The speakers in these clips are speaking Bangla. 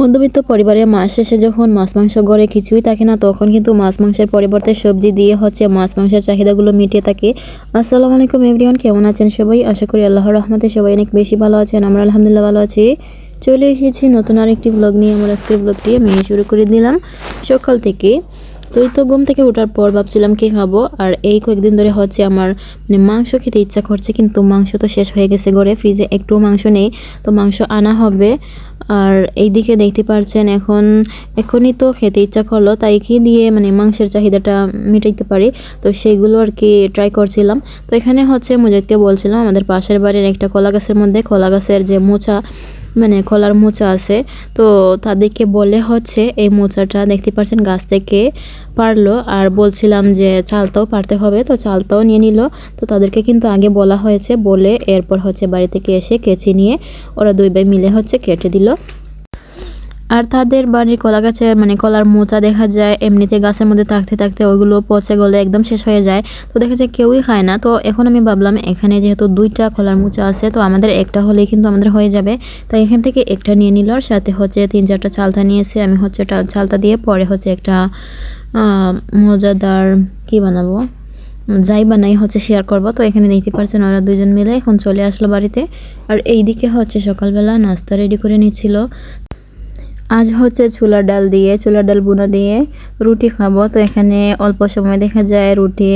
মধ্যবিত্ত পরিবারে মাস শেষে যখন মাছ, মাংস গড়ে কিছুই থাকে না, তখন কিন্তু মাছ, মাংসের পরিবর্তে সবজি দিয়ে হচ্ছে মাছ, মাংসের চাহিদাগুলো মিটিয়ে থাকে। আসসালামু আলাইকুম এভরিওয়ান, কেমন আছেন সবাই? আশা করি আল্লাহর রহমতে সবাই অনেক বেশি ভালো আছেন, আমরা আলহামদুলিল্লাহ ভালো আছি। চলে এসেছি নতুন আরেকটি ব্লগ নিয়ে, আমার আজকের ব্লগটি আমি শুরু করে দিলাম সকাল থেকে। তো এই তো ঘুম থেকে ওঠার পর ভাবছিলাম কি খাব, আর এই কয়েকদিন ধরে হচ্ছে আমার মানে মাংস খেতে ইচ্ছা করছে, কিন্তু মাংস তো শেষ হয়ে গেছে ঘরে, ফ্রিজে একটু মাংস নেই, তো মাংস আনা হবে। আর এইদিকে দেখতে পারছেন এখন, এখনই তো খেতে ইচ্ছা করল, তাই কি দিয়ে মানে মাংসের চাহিদাটা মেটাইতে পারি, তো সেইগুলো আর কি ট্রাই করছিলাম। তো এখানে হচ্ছে মুজাদকে বলছিলাম, আমাদের পাশের বাড়ির একটা কলা গাছের মধ্যে, কলা গাছের যে মোচা মানে কলার মোচা আছে। তো তাদেরকে বলে হচ্ছে এই মোচাটা, দেখতে পাচ্ছেন গাছ থেকে পারল। আর বলছিলাম যে চালটাও পারতে হবে, তো চালটাও নিয়ে নিল। তো তাদেরকে কিন্তু আগে বলা হয়েছে বলে, এরপর হচ্ছে বাড়ি থেকে এসে কেচি নিয়ে ওরা দুই ভাই মিলে হচ্ছে কেটে দিল। আর তাদের বাড়ির কলা গাছে মানে কলার মোচা দেখা যায়, এমনিতে গাছের মধ্যে থাকতে থাকতে ওইগুলো পচে গলে একদম শেষ হয়ে যায়। তো দেখা যায় কেউই খায় না। তো এখন আমি ভাবলাম, এখানে যেহেতু দুইটা কলার মোচা আছে, তো আমাদের একটা হলেই কিন্তু আমাদের হয়ে যাবে। তাই এখান থেকে একটা নিয়ে নিল আর সাথে হচ্ছে তিন চারটা চালতা নিয়েছে। আমি হচ্ছে চালতা দিয়ে পরে হচ্ছে একটা মজাদার কি বানাবো? যাই বানাই হচ্ছে শেয়ার করব। তো এখানে দেখতে পাচ্ছেন ওরা দুজন মিলে এখন চলে আসলো বাড়িতে। আর এইদিকে হচ্ছে সকালবেলা নাস্তা রেডি করে নিচ্ছিল। আজ হচ্ছে ছোলার ডাল দিয়ে ছোলার ডাল বুনা দিয়ে রুটি খাব। তো এখানে অল্প সময় দেখা যায় রুটি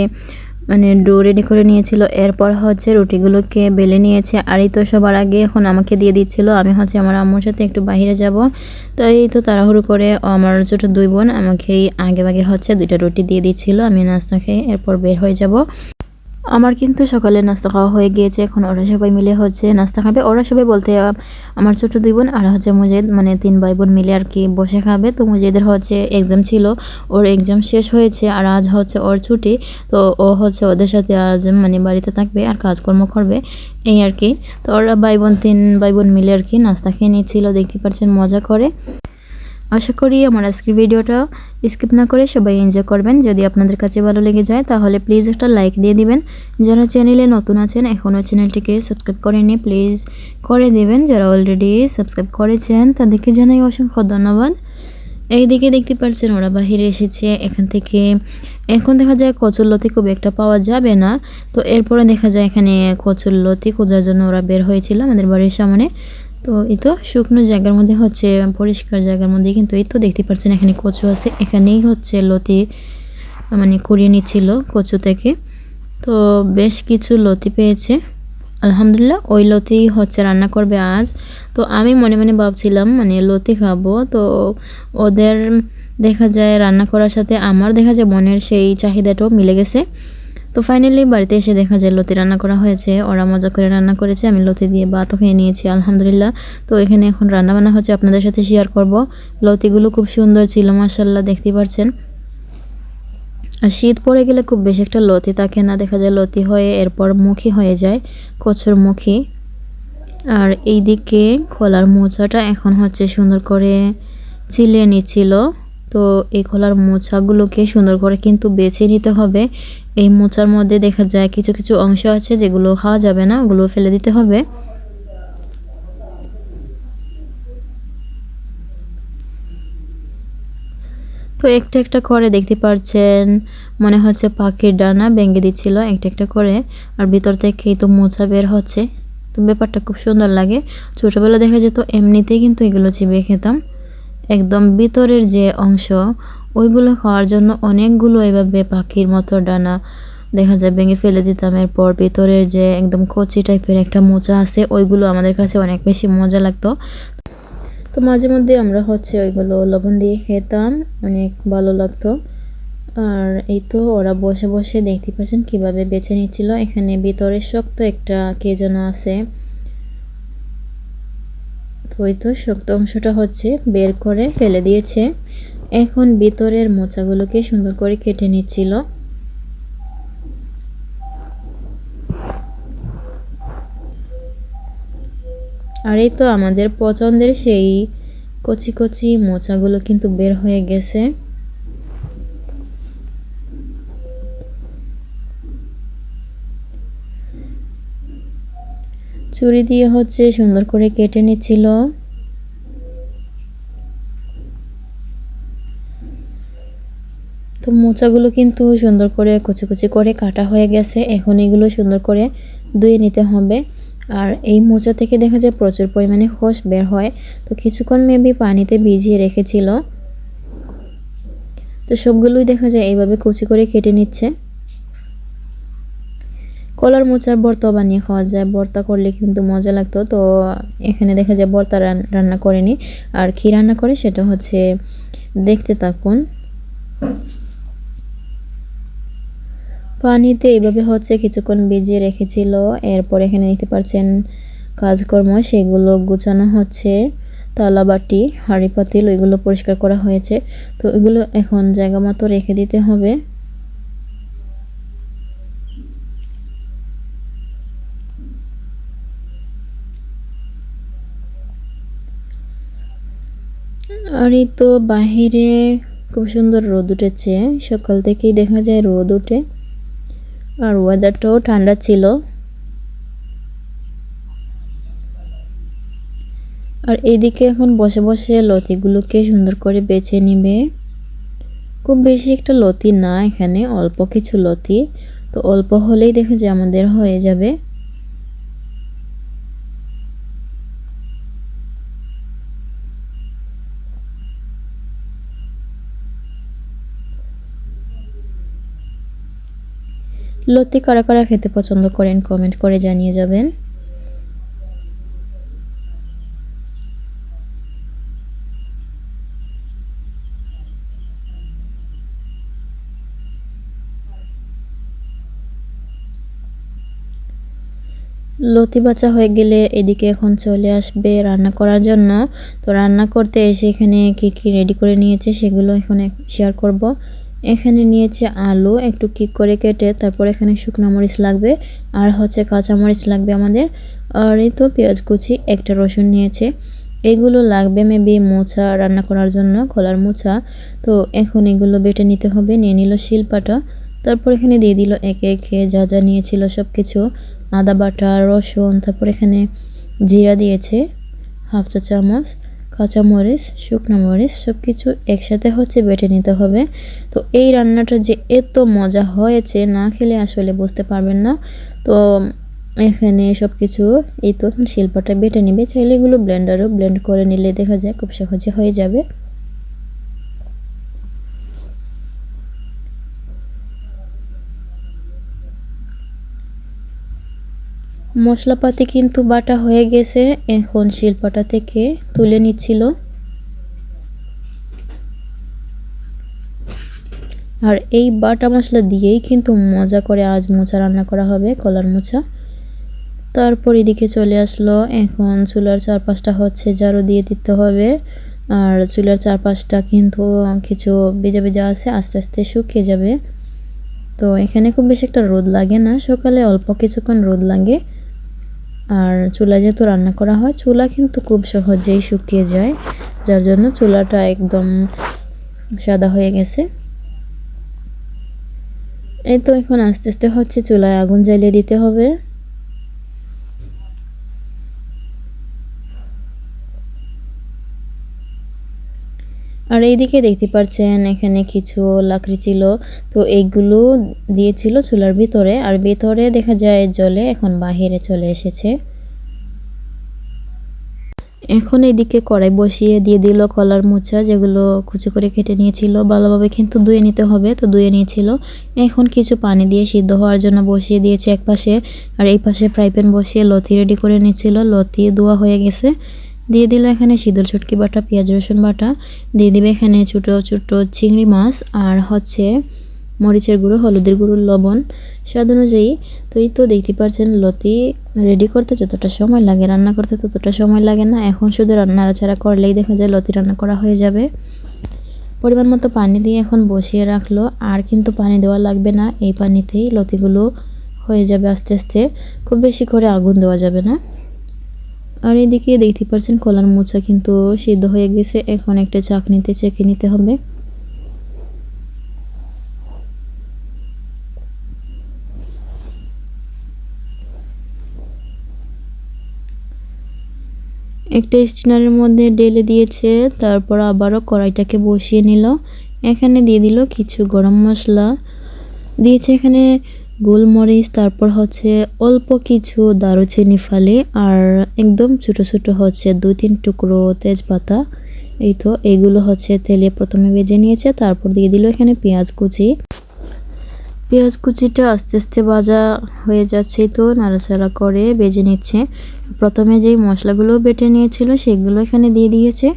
মানে ডো রেডি করে নিয়েছিল। এরপর হচ্ছে রুটিগুলোকে বেলে নিয়েছে। আর এই তো সবার আগে এখন আমাকে দিয়ে দিচ্ছিল। আমি হচ্ছে আমার আম্মুর সাথে একটু বাইরে যাব। তো এই তো তাড়াহুড়ো করে আমার ছোটো দুই বোন আমাকে আগে আগে হচ্ছে দুইটা রুটি দিয়ে দিচ্ছিল। আমি নাস্তা খেয়ে এরপর বের হয়ে যাব। আমার কিন্তু সকালে নাস্তা খাওয়া হয়ে গিয়েছে, এখন ওরা সবাই মিলে হচ্ছে নাস্তা খাবে। ওরা সবাই বলতে আমার ছোট দুই বোন আর হচ্ছে মুজেদ মানে তিন ভাই বোন মিলে আর কি বসে খাবে। তো মুজেদের হচ্ছে এক্সাম ছিল, ওর এক্সাম শেষ হয়েছে আর আজ হচ্ছে ওর ছুটি। তো ও হচ্ছে ওদের সাথে আজ মানে বাড়িতে থাকবে আর কাজকর্ম করবে, এই আর কি। তো ওরা ভাই বোন, তিন ভাই বোন মিলে আর কি নাস্তা খেয়ে নিচ্ছিল, দেখতে পাচ্ছেন মজা করে। আশা করি আমার আজকের ভিডিওটা স্কিপ না করে সবাই এনজয় করবেন। যদি আপনাদের কাছে ভালো লেগে যায়, তাহলে প্লিজ একটা লাইক দিয়ে দিবেন। যারা চ্যানেলে নতুন আছেন, এখনও চ্যানেলটিকে সাবস্ক্রাইব করেনি প্লিজ করে দেবেন। যারা অলরেডি সাবস্ক্রাইব করেছেন, তাদেরকে জানাই অসংখ্য ধন্যবাদ। এইদিকে দেখতে পাচ্ছেন, ওরা বাহিরে এসেছে এখান থেকে। এখন দেখা যায় কচুরলতি খুব একটা পাওয়া যাবে না। তো এরপরে দেখা যায় এখানে কচুরলতি খোঁজার জন্য ওরা বের হয়েছিল আমাদের বাড়ির সামনে। তো এই তো শুকনো জায়গার মধ্যে হচ্ছে পরিষ্কার জায়গার মধ্যে কিন্তু এই তো দেখতে পাচ্ছেন এখানে কচু আছে। এখানেই হচ্ছে লতি মানে কুড়িয়ে নিচ্ছিল কচু থেকে। তো বেশ কিছু লতি পেয়েছে। আলহামদুলিল্লাহ ওই লতি হচ্ছে রান্না করবে আজ। তো আমি মনে মনে ভাবছিলাম মানে লতি খাব। তো ওদের দেখা যায় রান্না করার সাথে আমার দেখা যায় মনের সেই চাহিদাটাও মিলে গেছে। তো ফাইনালি বাড়িতে এসে দেখা যায় লতি রান্না করা হয়েছে, ওরা মজা করে রান্না করেছে, আমি লতি দিয়ে ভাতও খেয়ে নিয়েছি, আলহামদুলিল্লাহ। তো এখানে এখন রান্না বান্না হচ্ছে, আপনাদের সাথে শেয়ার করব। লতিগুলো খুব সুন্দর ছিল মাসাল্লাহ দেখতে পাচ্ছেন আর শীত পড়ে গেলে খুব বেশি একটা লতি থাকে না, দেখা যায় লতি হয়ে, এরপর মুখী হয়ে যায়, কচুর মুখী। আর এই দিকে খোলার মোচাটা এখন হচ্ছে সুন্দর করে চিলিয়ে নিচ্ছিল। তো এই খোলার মোচাগুলোকে সুন্দর করে কিন্তু বেছে নিতে হবে। এই মোচার মধ্যে দেখা যায় কিছু কিছু অংশ আছে যেগুলো খাওয়া যাবে না, ওগুলো ফেলে দিতে হবে। তো একটা একটা করে দেখতে পাচ্ছেন মনে হচ্ছে পাখির ডানা ভেঙে দিচ্ছিল একটা একটা করে, আর ভিতর থেকেই তো মোচা বের হচ্ছে। তো ব্যাপারটা খুব সুন্দর লাগে। ছোটোবেলা দেখা যেত, এমনিতেই কিন্তু এগুলো চিবিয়ে খেতাম। একদম ভিতরের যে অংশ, ওইগুলো খাওয়ার জন্য অনেকগুলো এভাবে পাখির মতো ডানা দেখা যায় ভেঙে ফেলে দিতাম। এরপর ভিতরের যে একদম কচি টাইপের একটা মোচা আছে, ওইগুলো আমাদের কাছে অনেক বেশি মজা লাগতো। তো মাঝে মধ্যে আমরা হচ্ছে ওইগুলো লবণ দিয়ে খেতাম, অনেক ভালো লাগতো। আর এই তো ওরা বসে বসে দেখতে পাচ্ছেন কীভাবে বেছে নিচ্ছিল। এখানে ভিতরে শক্ত একটা কে যেন আছে। ওই শক্ত অংশটা হচ্ছে বের করে ফেলে দিয়েছে। এখন ভিতরের মোচাগুলোকে সুন্দর করে কেটে নিচ্ছিল। আর এই তো আমাদের পছন্দের সেই কচি কচি মোচাগুলো কিন্তু বের হয়ে গেছে। ছুরি দিয়ে হচ্ছে সুন্দর করে কেটে নিচ্ছিল। তো মোচাগুলো কিন্তু সুন্দর করে কুচি কুচি করে কাটা হয়ে গেছে। এখন এগুলো সুন্দর করে ধুয়ে নিতে হবে। আর এই মোচা থেকে দেখা যায় প্রচুর পরিমাণে খোস বের হয়। তো কিছুক্ষণ মেবি পানিতে ভিজিয়ে রেখেছিল। তো সবগুলোই দেখা যায় এইভাবে কুচি করে কেটে নিচ্ছে। কলার মোচার ভর্তা বানিয়ে খাওয়া যায়। ভর্তা করলে কিন্তু মজা লাগতো। তো এখানে দেখা যায় ভর্তা রান্না করেনি। আর কী রান্না করে সেটা হচ্ছে দেখতে থাকুন। পানিতে এইভাবে হচ্ছে কিছুক্ষণ ভিজিয়ে রেখেছিল। এরপর এখানে নিতে পারছেন কাজকর্ম। সেগুলো গুছানো হচ্ছে। তালা বাটি, হাঁড়ি পাতিল, ওইগুলো পরিষ্কার করা হয়েছে। তো এগুলো এখন জায়গা মতো রেখে দিতে হবে। আর এই তো বাহিরে খুব সুন্দর রোদ উঠেছে। সকাল থেকেই দেখা যায় রোদ উঠে আর ওয়েদারটাও ঠান্ডা ছিল। আর এইদিকে এখন বসে বসে লতিগুলোকে সুন্দর করে বেছে নিবে। খুব বেশি একটা লতি না এখানে, অল্প কিছু লতি। তো অল্প হলেই দেখে যে আমাদের হয়ে যাবে। লতি কারা কারা খেতে পছন্দ করেন কমেন্ট করে জানিয়ে যাবেন। লতি বাচ্চা হয়ে গেলে এদিকে এখন চলে আসবে রান্না করার জন্য। তো রান্না করতে এসে এখানে কি কি রেডি করে নিয়েছে সেগুলো এখানে শেয়ার করব। এখানে নিয়েছে আলু, একটু কিক করে কেটে তারপর এখানে শুকনো মরিচ লাগবে, আর হচ্ছে কাঁচা মরিচ লাগবে আমাদের, আর এই তো পেঁয়াজ কুচি, একটা রসুন নিয়েছে। এগুলো লাগবে মেবি মোছা রান্না করার জন্য কলার মোছা তো এখন এগুলো বেটে নিতে হবে, নিয়ে নিল শিলপাটা, তারপর এখানে দিয়ে দিল একে একে যা যা নিয়েছিল সব কিছু আদা বাটা, রসুন, তারপর এখানে জিরা দিয়েছে, হাফ চা চামচ। কাঁচামরিচ শুকনো মরিচ সব কিছু একসাথে হচ্ছে বেটে নিতে হবে। তো এই রান্নাটা যে এত মজা হয়েছে না খেলে আসলে বুঝতে পারবেন না। তো এখানে সব কিছু এই তো শিল্পটা বেটে নিবে। চাইলে এগুলো ব্লেন্ডারও ব্লেন্ড করে নিলে দেখা যায় খুব সহজে হয়ে যাবে। মশলাপাতি কিন্তু বাটা হয়ে গেছে। এখন শিল্পটা থেকে তুলে নিচ্ছিল। আর এই বাটা মশলা দিয়েই কিন্তু মজা করে আজ মোচা রান্না করা হবে, কলার মোচা। তারপর এদিকে চলে আসলো। এখন চুলার চারপাশটা হচ্ছে জারো দিয়ে দিতে হবে। আর চুলার চারপাশটা কিন্তু কিছু বেজা বেজা আছে, আস্তে আস্তে শুকিয়ে যাবে। তো এখানে খুব বেশি একটা রোদ লাগে না। সকালে অল্প কিছুক্ষণ রোদ লাগে। আর চুলা যেহেতু রান্না করা হয়, চুলা কিন্তু খুব সহজেই শুকিয়ে যায়, যার জন্য চুলাটা একদম সাদা হয়ে গেছে। এই তো এখন আস্তে আস্তে হচ্ছে, চুলায় আগুন জ্বালিয়ে দিতে হবে। আর এইদিকে দেখতে পাচ্ছেন, এখানে কিছু লাকড়ি ছিল। তো এইগুলো দিয়েছিল চুলার ভিতরে। আর ভিতরে দেখা যায় জলে এখন বাহিরে চলে এসেছে। এখন এদিকে কড়াই বসিয়ে দিয়ে দিল কলার মোচা, যেগুলো কুচি করে কেটে নিয়েছিল। ভালোভাবে কিন্তু ধুয়ে নিতে হবে, তো ধুয়ে নিয়েছিল। এখন কিছু পানি দিয়ে সিদ্ধ হওয়ার জন্য বসিয়ে দিয়েছে এক পাশে আর এই পাশে ফ্রাই প্যান বসিয়ে লতি রেডি করে নিয়েছিল। লতি ধোয়া হয়ে গেছে। দিয়ে দিল এখানে সিঁদুর, চটকি বাটা, পেঁয়াজ, রসুন বাটা। দিয়ে দিবে এখানে ছোটো ছোটো চিংড়ি মাছ আর হচ্ছে মরিচের গুঁড়ো, হলুদের গুঁড়ো, লবণ, স্বাদ অনুযায়ী। তো এই তো দেখতে পাচ্ছেন লতি রেডি করতে যতটা সময় লাগে, রান্না করতে ততটা সময় লাগে না। এখন শুধু রান্না নাড়াচাড়া করলেই দেখা যায় লতি রান্না করা হয়ে যাবে। পরিমাণ মতো পানি দিয়ে এখন বসিয়ে রাখল। আর কিন্তু পানি দেওয়া লাগবে না, এই পানিতেই লতিগুলো হয়ে যাবে আস্তে আস্তে। খুব বেশি করে আগুন দেওয়া যাবে না। আর এদিকে দেখতে পাচ্ছেন কলার মোচা কিন্তু সিদ্ধ হয়ে গেছে। এখন একটা চাকনিতে চেকে নিতে হবে। একটা স্টিনারের মধ্যে ডেলে দিয়েছে, তারপর আবারও কড়াইটাকে বসিয়ে নিল। এখানে দিয়ে দিল কিছু গরম মশলা। দিয়েছে এখানে গোলমরিচ, তারপর হচ্ছে অল্প কিছু দারুচিনি ফালি আর একদম ছোটো ছোটো হচ্ছে দুই তিন টুকরো তেজপাতা। এই তো এইগুলো হচ্ছে তেলে প্রথমে ভেজে নিয়েছে, তারপর দিয়ে দিল এখানে পেঁয়াজ কুচি। পেঁয়াজ কুচিটা আস্তে আস্তে ভাজা হয়ে যাচ্ছে তো, নাড়াচাড়া করে বেজে নিচ্ছে। প্রথমে যেই মশলাগুলো বেটে নিয়েছিল সেগুলো এখানে দিয়ে দিয়েছে।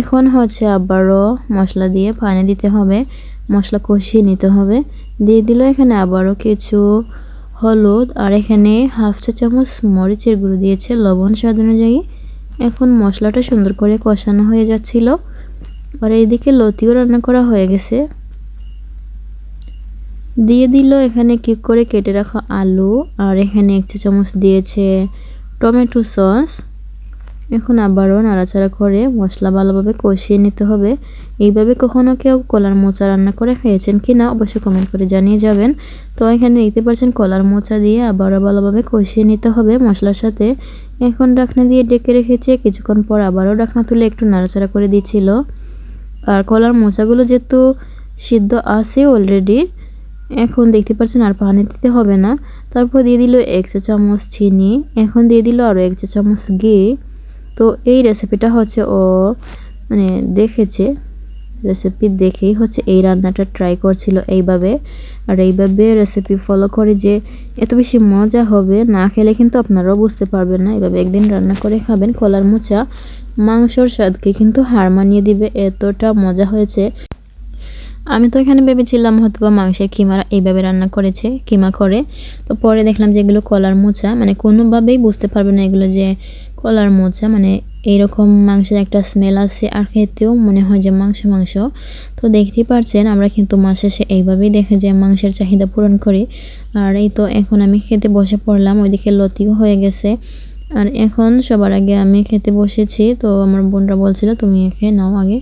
এখন হচ্ছে আবারও মশলা দিয়ে পানি দিতে হবে। মশলা কষিয়ে নিতে হবে। দিয়ে দিল এখানে আবারও কিছু হলুদ আর এখানে হাফ চা চামচ মরিচের গুঁড়ো দিয়েছে লবণ স্বাদ অনুযায়ী। এখন মশলাটা সুন্দর করে কষানো হয়ে যাচ্ছিল। আর এইদিকে লতিও রান্না করা হয়ে গেছে। দিয়ে দিল এখানে কি করে কেটে রাখা আলু আর এখানে এক চা চামচ দিয়েছে টমেটো সস। এখন আবারও নাড়াচাড়া করে মশলা ভালোভাবে কষিয়ে নিতে হবে। এইভাবে কখনো কেউ কলার মোচা রান্না করে খেয়েছেন কি না অবশ্যই কমেন্ট করে জানিয়ে যাবেন। তো এখানে দেখতে পাচ্ছেন কলার মোচা দিয়ে আবারও ভালোভাবে কষিয়ে নিতে হবে মশলার সাথে। এখন ডাকনা দিয়ে ডেকে রেখেছে, কিছুক্ষণ পর আবারও ডাকনা তুলে একটু নাড়াচাড়া করে দিচ্ছিল। আর কলার মোচাগুলো যেহেতু সিদ্ধ আছে অলরেডি এখন দেখতে পাচ্ছেন আর পানি দিতে হবে না। তারপর দিয়ে দিল এক চা চামচ চিনি, এখন দিয়ে দিল আরও এক চা চামচ ঘি। তো এই রেসিপিটা হচ্ছে ও মানে দেখেছে রেসিপি দেখেই হচ্ছে এই রান্নাটা ট্রাই করছিল এইভাবে। আর এইভাবে রেসিপি ফলো করে যে এত বেশি মজা হবে, না খেলে কিন্তু আপনারাও বুঝতে পারবেন না। এইভাবে একদিন রান্না করে খাবেন, কলার মোচা, মাংসর স্বাদকে কিন্তু হার মানিয়ে দিবে, এতটা মজা হয়েছে। আমি তো এখানে ভেবেছিলাম হয়তো বা মাংসের কিমা এইভাবে রান্না করেছে, কিমা করে। তো পরে দেখলাম যে এগুলো কলার মোচা মানে কোনোভাবেই বুঝতে পারবে না এগুলো যে কলার মোচা মানে এইরকম মাংসের একটা স্মেল আছে আর খেতেও মনে হয় যে মাংস মাংস। তো দেখতেই পারছেন, আমরা কিন্তু মাস শেষে এইভাবেই দেখে যে মাংসের চাহিদা পূরণ করি। আর এই তো এখন আমি খেতে বসে পড়লাম, ওইদিকে লতিও হয়ে গেছে। আর এখন সবার আগে আমি খেতে বসেছি, তো আমার বোনরা বলছিল, তুমি খেয়ে নাও আগে।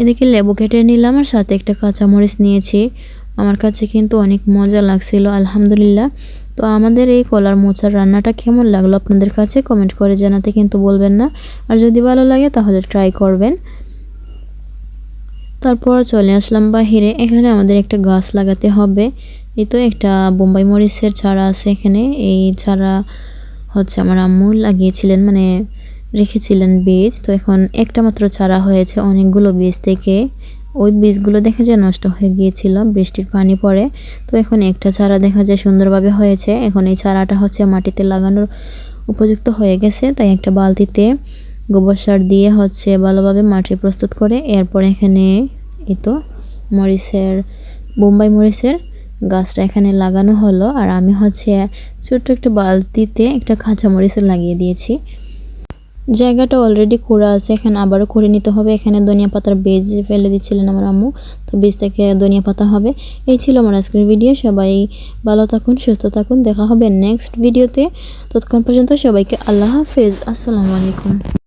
এদিকে লেবু কেটে নিলাম আর সাথে একটা কাঁচামরিচ নিয়েছি। আমার কাছে কিন্তু অনেক মজা লাগছিল, আলহামদুলিল্লাহ। তো আমাদের এই কলার মোচার রান্নাটা কেমন লাগল আপনাদের কাছে কমেন্ট করে জানাতে কিন্তু বলবেন না। আর যদি ভালো লাগে তাহলে ট্রাই করবেন। তারপর চলে আসলাম বাহিরে। এখানে আমাদের একটা গাছ লাগাতে হবে। এই তো একটা বোম্বাই মরিচের চারা আছে এখানে। এই চারা হচ্ছে আমার আম্মু লাগিয়েছিলেন মানে রেখেছিলেন বীজ। তো এখন একটা মাত্র চারা হয়েছে অনেকগুলো বীজ থেকে। ওই বীজগুলো দেখা যায় নষ্ট হয়ে গিয়েছিল, বৃষ্টির পানি পড়ে। তো এখন একটা চারা দেখা যায় সুন্দরভাবে হয়েছে। এখন এই চারাটা হচ্ছে মাটিতে লাগানোর উপযুক্ত হয়ে গেছে। তাই একটা বালতিতে গোবর সার দিয়ে হচ্ছে ভালোভাবে মাটি প্রস্তুত করে, এরপর এখানে এই তো মরিচের, বোম্বাই মরিচের গাছটা এখানে লাগানো হলো। আর আমি হচ্ছে ছোট্ট একটা বালতিতে একটা কাঁচা মরিচের লাগিয়ে দিয়েছি। জায়গাটা অলরেডি খোঁড়া আছে, এখানে আবারও করে নিতে হবে। এখানে ধনিয়া পাতার বেজ ফেলে দিচ্ছিলেন আমার আম্মু, তো বেজ থেকে ধনিয়া পাতা হবে। এই ছিল আমার আজকের ভিডিও সবাই ভালো থাকুন, সুস্থ থাকুন, দেখা হবে নেক্সট ভিডিওতে ততক্ষণ পর্যন্ত সবাইকে আল্লাহ হাফেজ, আসসালামু আলাইকুম।